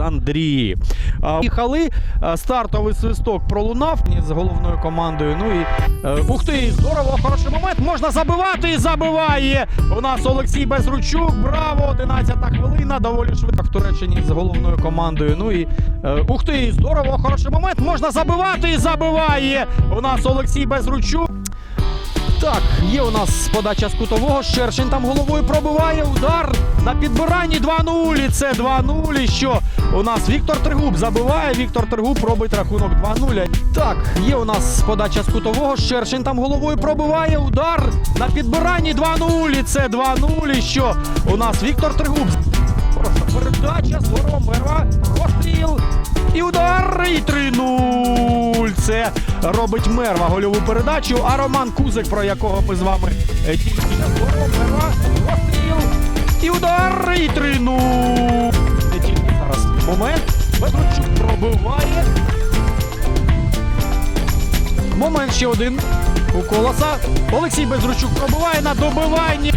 Олександрії. Їхали, стартовий свисток пролунав з головною командою. Ну і е, ух ти, здорово, хороший момент. Можна забивати і забиває. У нас Олексій Безручук. Браво! 11-та хвилина. Доволі швидко в Туреччині з головною командою. Ну і е, ух ти, здорово, хороший момент. Можна забивати і забиває. У нас Олексій Безручук. Так, є у нас подача з кутового. Шершень там головою пробиває. Удар на підбиранні 2-0. Це 2-0. І що? У нас Віктор Тригуб забиває. Віктор Тригуб робить рахунок 2-0. Так, є у нас подача з кутового. Шершень там головою пробиває. Удар на підбиранні 2-0. Це 2-0. І що? У нас Віктор Тригуб. Хороша передача, здорово, мерва, розстріл. І удар, і 3-0. Це робить мерва гольову передачу. А Роман Кузик, про якого ми з вами е, тільки мерва, розстріл. І удар, і 3-0. Не тільки зараз момент. Безручук пробиває. Момент ще один. У колоса. Олексій Безручук пробиває на добиванні.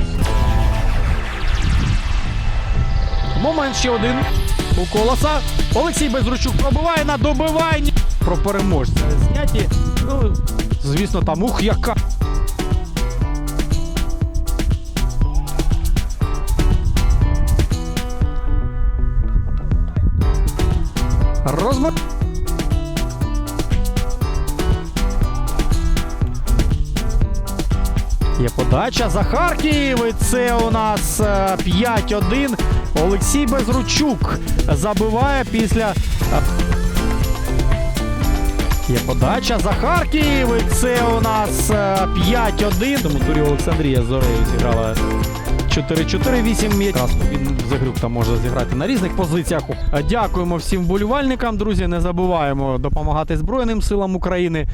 Момент ще один. У колоса. Олексій Безручук пробиває на добиванні. Про переможця зняті. Ну, звісно, там ух, яка. Розмір. Є подача за Харків. І це у нас е, 5-1. Олексій Безручук забиває після. е, Є подача за Харків. І це у нас е, 5-1. Тому турі Олександрія Зорею зіграла 4-4-8 якраз він Загрюк там може зіграти на різних позиціях. Е, Дякуємо всім вболівальникам, друзі. Не забуваємо допомагати Збройним силам України.